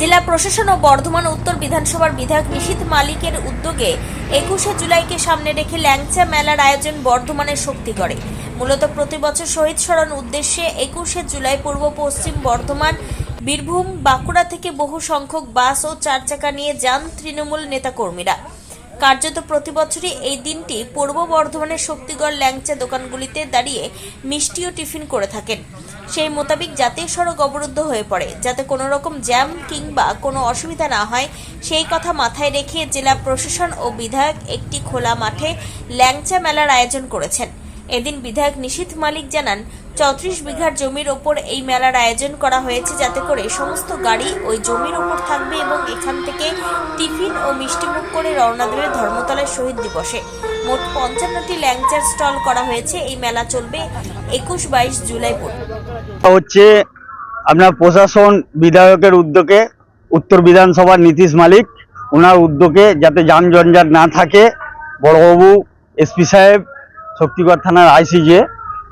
জেলা প্রশাসন ও বর্ধমান উত্তর বিধানসভার বিধায়ক নিশীথ মালিকের উদ্যোগে একুশে জুলাইকে সামনে রেখে ল্যাংচা মেলার আয়োজন বর্ধমানের শক্তি করে। মূলত প্রতি বছর শহীদ স্মরণ উদ্দেশ্যে একুশে জুলাই পূর্ব পশ্চিম বর্ধমান, বীরভূম, বাঁকুড়া থেকে বহু সংখ্যক বাস ও চার চাকা নিয়ে যান তৃণমূল নেতাকর্মীরা। কার্যত প্রতি বছরই এই দিনটি পূর্ব বর্ধমানের শক্তিগড় ল্যাংচা দোকানগুলিতে দাঁড়িয়ে মিষ্টি ও টিফিন করে থাকেন। সেই মোতাবেক জাতীয় সড়ক অবরুদ্ধ হয়ে পড়ে। যাতে কোনো রকম জ্যাম কিংবা কোনো অসুবিধা না হয়, সেই কথা মাথায় রেখে জেলা প্রশাসন ও বিধায়ক একটি খোলা মাঠে ল্যাংচা মেলার আয়োজন করেছেন। এদিন বিধায়ক নিশীথ মালিক জানান, চৌত্রিশ বিঘার জমির ওপর এই মেলার আয়োজন করা হয়েছে যাতে করে সমস্ত গাড়ি ওই জমির ওপর থাকবে এবং এখান থেকে টিফিন ও মিষ্টিমুখ করে রওনা দেবে ধর্মতলায় শহীদ দিবসে। মোট পঞ্চান্নটি ল্যাংচার স্টল করা হয়েছে। এই মেলা চলবে একুশ বাইশ জুলাই পর্যন্ত। হচ্ছে আপনার প্রশাসন বিধায়কের উদ্যোগে উত্তর বিধানসভার নীতিশ মালিক ওনার উদ্যোগে যাতে যান জঞ্জাট না থাকে, বড়বাবু, এসপি সাহেব, শক্তিগড় থানার আইসিজে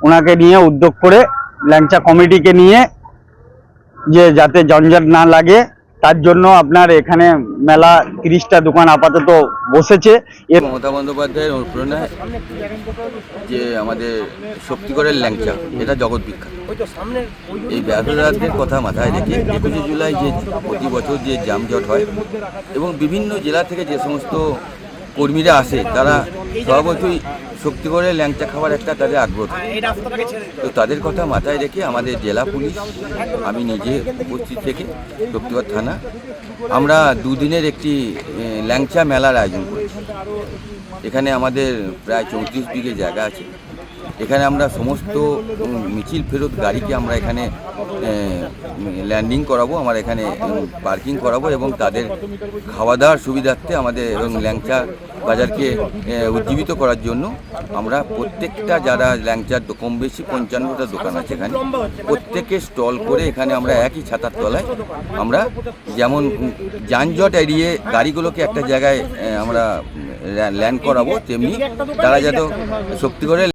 ওনাকে নিয়ে উদ্যোগ করে ল্যাংচা কমিটিকে নিয়ে যে যাতে জঞ্জাট না লাগে তার জন্য আপনার এখানে মেলা তিরিশটা দোকান আপাতত বসেছে। মমতা বন্দ্যোপাধ্যায়ের অনুপ্রেরণায় যে আমাদের শক্তিগড়ের ল্যাংচা, এটা জগৎ বিখ্যাত। এই ব্যবসায়ীদের কথা মাথায় রেখে একুশে জুলাই যে প্রতি বছর যে যানজট হয় এবং বিভিন্ন জেলা থেকে যে সমস্ত কর্মীরা আসে, তারা স্বভাবতই করে ল্যাংচা খাবার একটা তাদের আগ্রহ তো তাদের কথা মাথায় রেখে আমাদের জেলা পুলিশ আমি নিজে উপস্থিত থেকে শক্তিগড় থানা আমরা দুদিনের একটি ল্যাংচা মেলার আয়োজন করেছি। এখানে আমাদের প্রায় চৌত্রিশ বিঘে জায়গা আছে। এখানে আমরা সমস্ত মিছিল, ফেরত গাড়িকে আমরা এখানে ল্যান্ডিং করাবো, আমরা এখানে পার্কিং করাবো এবং তাদের খাওয়া দাওয়ার সুবিধার্থে আমাদের এবং ল্যাংচা বাজারকে উজ্জীবিত করার জন্য আমরা প্রত্যেকটা যারা ল্যাংচার কম বেশি পঞ্চান্নটা দোকান আছে এখানে, প্রত্যেকে স্টল করে এখানে আমরা একই ছাতার তলায় আমরা যেমন, যানজট এড়িয়ে গাড়িগুলোকে একটা জায়গায় আমরা ল্যান্ড করাবো, তেমনি তারা যাতে শক্তি করে